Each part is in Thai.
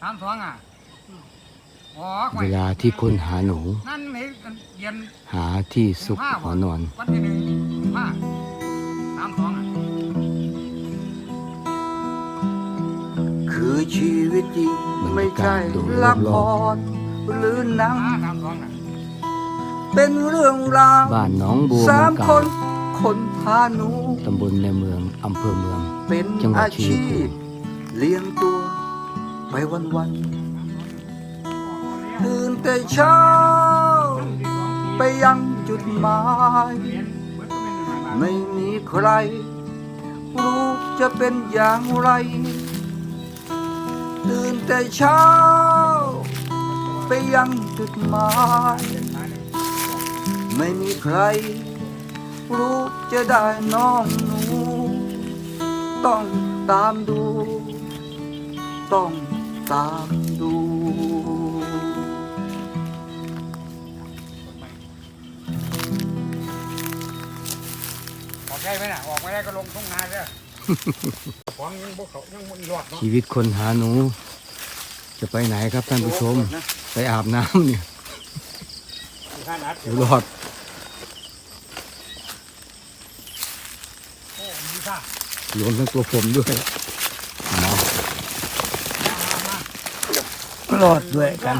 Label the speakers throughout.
Speaker 1: สามสองอะอ๋อ
Speaker 2: เวลาที่คนหาหนู
Speaker 1: นั่นเห็นเย็น
Speaker 2: หาที่ซุกหัวนอน
Speaker 1: วันที่หนึ่งห้าสามสองอะ
Speaker 3: คือชีวิตจริง
Speaker 2: บรร
Speaker 3: ไม่
Speaker 2: ยากา
Speaker 3: ใช่
Speaker 2: ศโดย
Speaker 3: ละ
Speaker 2: ร
Speaker 3: ค
Speaker 2: อบ
Speaker 3: รหรือหนัง
Speaker 1: ห้าสามสองอะ
Speaker 3: เป็นเรื่องราว
Speaker 2: บ้านหน้องบัว
Speaker 3: สาม
Speaker 2: เมือง
Speaker 3: ค
Speaker 2: เก่าน
Speaker 3: คนพาหนู
Speaker 2: ตำบลในเมืองอำเภอเมือง
Speaker 3: เป็น
Speaker 2: จังหวัด
Speaker 3: อา
Speaker 2: ชัย
Speaker 3: ชี
Speaker 2: ภู
Speaker 3: พ
Speaker 2: มิ
Speaker 3: เลี้ยงตัว ไปวันวันตื่นแต่เช้า ไปยังจุดหมาย ไม่มีใคร รู้จะเป็นอย่างไร ตื่นแต่เช้า ไปยังจุดหมาย ไม่มีใคร รู้จะได้น้องหนู ต้องตามดู ต้อง ตามดู
Speaker 1: ออกได้ไหมน่ะ ออกไม่ได้ก็ลงทุ่งนาเด้อของยังบุกเขายังมันหลอดเนาะ
Speaker 2: ชีวิตคนหาหนู จะไปไหนครับท่านผู้ชมไปอาบน้ำเนี่ย
Speaker 1: ข้านัด
Speaker 2: อยู่รอด
Speaker 1: โอ้มีค่าร
Speaker 2: วมทั้งตัวผมด้วยเอา
Speaker 3: รอดด้วยกัน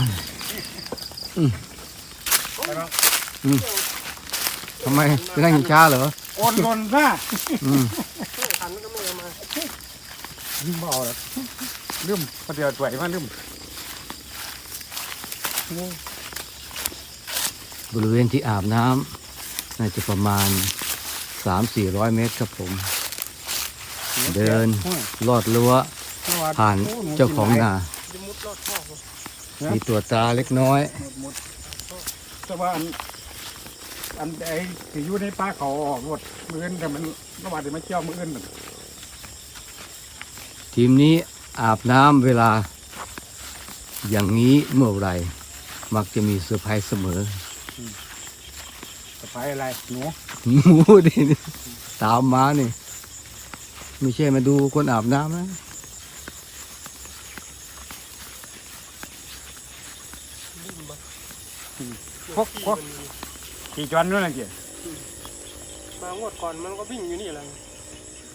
Speaker 1: ไปบ้าง
Speaker 2: ทำไมไปนั่งกินช้าเหรอ
Speaker 1: โอนหล่นซะ
Speaker 2: อืม
Speaker 1: ลืมเบาแล้วลืมประเดี๋ยวถวยมาลืม
Speaker 2: บริเวณที่อาบน้ำน่าจะประมาณ3-400เมตรครับผม เดินลอดรั้วผ่านเจ้าของนา มีตัวตาเล็กน้อย
Speaker 1: แต่ว่าอันอันไอ้ที่อยู่ในป่าเขาออกรถมืออื่นแต่มันระหว่างที่มันเที่ยวมืออื่นน่ะ
Speaker 2: ทีมนี้อาบน้ำเวลา อย่างนี้เมื่อไหรมักจะมีเซอร์ไพรส์เสมอ
Speaker 1: สไปอะไรหนู
Speaker 2: หมูดิตามมานี่ ไม่ใช่มาดูคนอาบน้ำนะ
Speaker 1: พวกพวกขี่จวนนู่นน่ะเกี่ย
Speaker 4: มางวดก่อนมันก็วิ่งอยู่นี่แหละ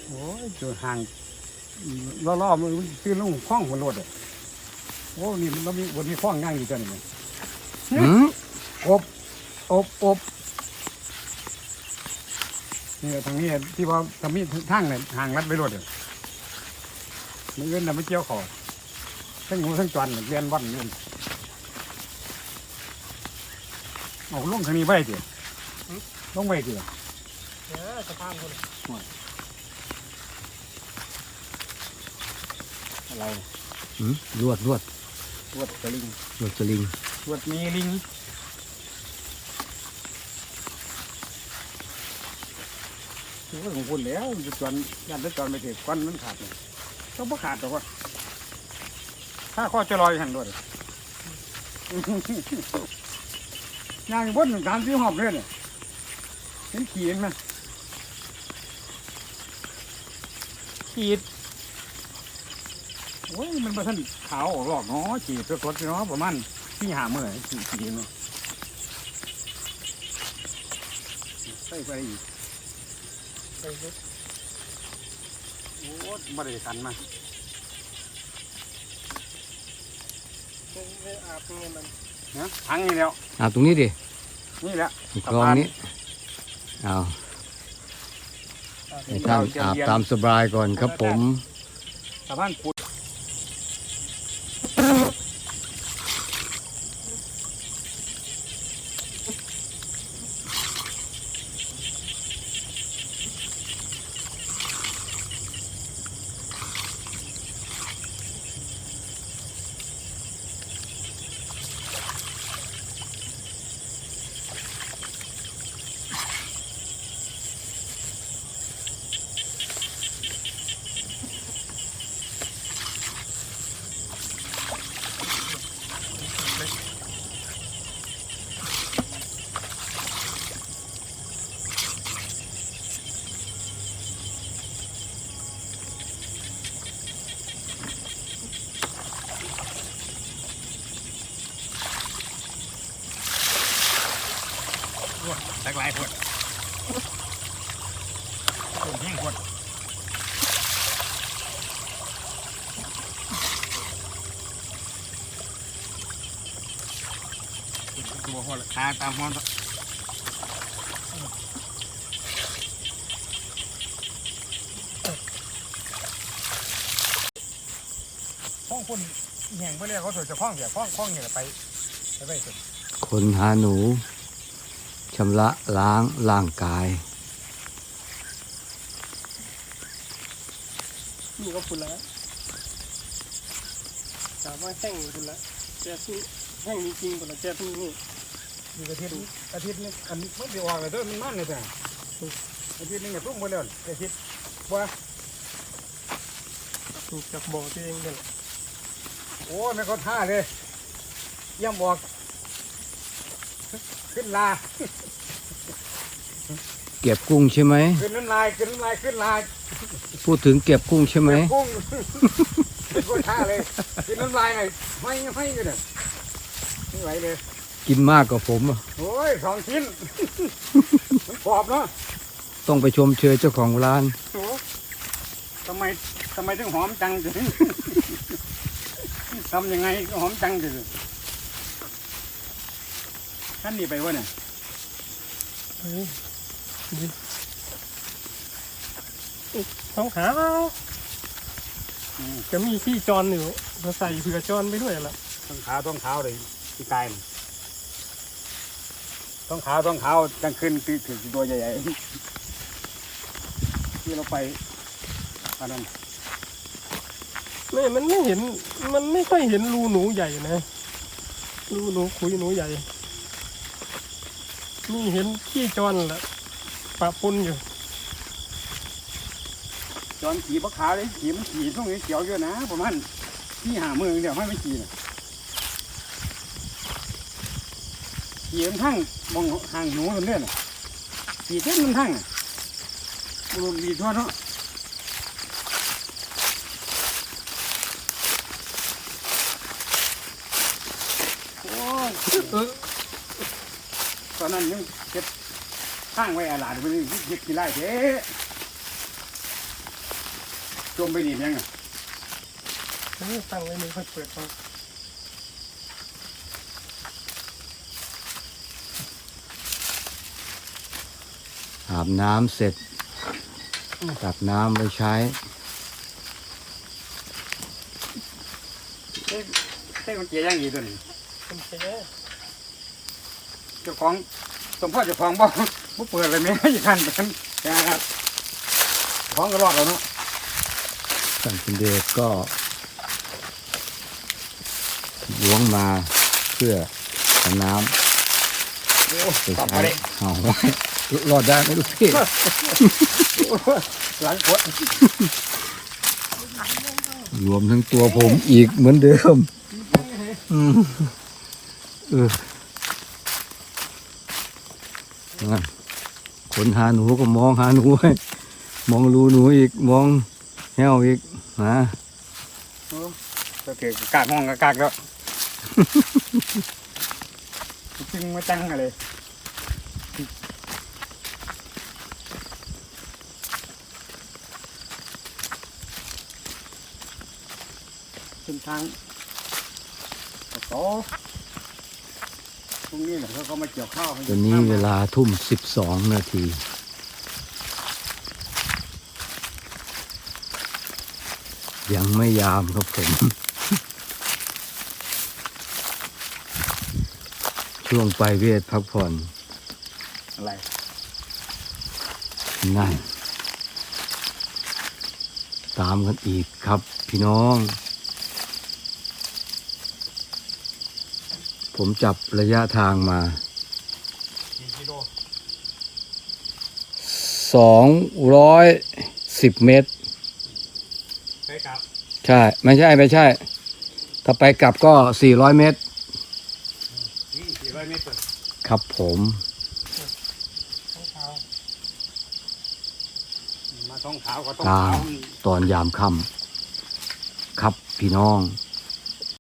Speaker 1: โอ้ยจุดห่างล่อๆมันตื้นลงคล้องหัวรถอะโอ้นี่มันมีบนมีคล้องย่างอยู่ตัวนี้
Speaker 2: หืม
Speaker 1: อบอบอบนี่ทางนี้ที่ว่าทางนี้ทางเนี่ยห่างรัดไปรถอะมันเงินน่ะไม่เกี่ยวขอทั้งงูทั้งจวนเรียนวันเงิน เอาลงทางนี้ไว้เถอะลงไว้เถอะ
Speaker 4: เออสะพานคน
Speaker 1: อะไร
Speaker 2: หืมลวดลวด
Speaker 1: รวดสลิง
Speaker 2: ลวดสลิง
Speaker 1: รวดมีลิงถือว่าของคุณแล้วจะจวนยันจะจวนไปเถอะก้อนมันขาดเลยต้องบ่ขาดหรอกว่าถ้าข้อจะลอยหันด้วย ย่างบนการซื้อหอบเลยเนี่ยเห็นขีดไหมขีดโอ้ยมันประทันขาวออกหลอกเนาะขีดสดๆเนาะประมาณที่หาเมื่อขีดขีดเนาะใส่ไปอีก
Speaker 4: ไปรถ
Speaker 1: โอ้ยบริสันมา
Speaker 4: ไปอาบเงินมัน
Speaker 1: เนาะทั้งนี้แล้ว
Speaker 2: อาบตรงนี้ดิ
Speaker 1: นี่แหละ
Speaker 2: คลองนี้เอาให้ท่านอาบตามสบายก่อนครับผม
Speaker 1: ชาวบ้านขุ ลายขวดต้นแห้งขวดตัวหัวราคาตามห้องห้องคนแห่งไปเรียกเขาสวยจะห้องเดี๋ยวห้องห้องเนี่ยไปไปไปสุด
Speaker 2: คนหาหนู ชำระล้างร่างกาย
Speaker 4: นี่ก็ฝุ่นแล้วถามว่าแห้งฝุ่นแล้วแต่ที่แห้งจริงๆฝุ่นแล้วแต่ที่นี่
Speaker 1: อยู่อาทิตย์นี้อาทิตย์นี้อันมันจะออกเลยเด้อมันมันเลยจ้ะอาทิตย์นี้ก็รุ่งหมดแล้วอาทิตย์ว่า
Speaker 4: ถูกจากบ่อตัวเองเนี่ย
Speaker 1: โอ้ยไม่เขาท่าเลยย่ำบอก ขึ้นลา
Speaker 2: เก็บกุ้งใช่ไหม
Speaker 1: ขึ้นน้ำลาย ขึ้นน้ำลาย ขึ้นลา
Speaker 2: พูดถึงเก็บกุ้งใช่ไหม
Speaker 1: กุ้งเป็นคนท่าเลย ขึ้นน้ำลายหน่อยไม่ไม่กันเนี่ยไม่ไหวเลย
Speaker 2: กินมากกว่าผมอะ
Speaker 1: โอ้ยสองชิ้นมันกรอบเนาะ
Speaker 2: ต้องไปชมเชยเจ้าของร้าน
Speaker 1: โอ้ทำไมทำไมถึงหอมจังจังทำยังไงก็หอมจังจัง ท่านนี่ไปวะเนี่ย
Speaker 4: เฮ้ยดีท้องขาว
Speaker 1: อืม
Speaker 4: จะมีที่จอนอยู่เราใส่เผื่อจอนไปด้วยล่ะ
Speaker 1: ต้องขาวต้องขาวเลยพี่กายน่ะต้องขาวต้องขาวจังขึ้นตีถึงตัวใหญ่ๆที่เราไปอันนั้น
Speaker 4: ไม่มันไม่เห็น มันไม่ค่อยเห็นรูหนูใหญ่นะรูหนูขุยหนูใหญ่ นี่เห็นขี้จอนแหละปะปนอยู่
Speaker 1: จอนขี่ปลาขาวเลยขี่มันขี่ตรงนี้เขียวเยอะนะประมาณที่หามือเดียวให้มันขี่นะขี่มันทั้งมองห่างหนูตัวเนี้ยน่ะขี่เส้นมันทั้งอะรูดีทั่วเนาะโอ้
Speaker 4: ออ
Speaker 1: ตอนนั้นยังเก็บข้างไว้อาหลาดไปเลยเก็บกี่ไร่เจ๊จมไปหนีบยังไง
Speaker 4: เออตั้งไว้ไม่ค่อยเปิดมา
Speaker 2: อาบน้ำเสร็จ ตักน้ำไว้ใช้
Speaker 1: เต้เต้มันเจียยังอีตัวนี้
Speaker 4: เป็นแค่
Speaker 1: เจ้าของสมพ่อเจ้าของบ่บ่เปิดเลยแม่ยี่ขันเป็นครับของก็รอดแล้วเนาะ
Speaker 2: สันคุณเดชก็ล้วงมาเพื่อเอาน้
Speaker 1: โอ้ำ
Speaker 2: ไป
Speaker 1: ตอบ
Speaker 2: ใช้
Speaker 1: มาเลย
Speaker 2: เอาไว้รอดได้ไหมลูกพี่
Speaker 1: หลังปวด
Speaker 2: รวมทั้งตัวผมอีกเหมือนเดิม อืมเออนั่น คนหาหนูก็มองหาหนูไว้มองรูหนูอีกมองแห้วอีกนะ
Speaker 1: ก็คือกากห้องก็กากแล้วจึงมาจังอะไรเส้นทางต่อต รงนี้แหละเขาก็มาเกี่ยวข้าวให้
Speaker 2: ตอนนี้เวลาทุ่มสิบสองนาทียังไม่ยามครับผม ช่วงไปเวทพักผ่อน
Speaker 1: อะไร
Speaker 2: นั่นตามกันอีกครับพี่น้อง ผมจับระยะทางมา
Speaker 1: กี่กิโล
Speaker 2: สองร้อยสิบเมตร
Speaker 1: ไปกลับ
Speaker 2: ใช่ ไม่ใช่ ไม่ใช่ ถ้าไปกลับก็สี่ร้อยเมตร
Speaker 1: นี่สี่ร้อยเมตร
Speaker 2: ครับผม
Speaker 4: ท้องขาว
Speaker 1: มาท้องขาวก็ต้อง
Speaker 2: ตา
Speaker 1: ขามว
Speaker 2: ตอนยามค่ำครับพี่น้อง
Speaker 1: เ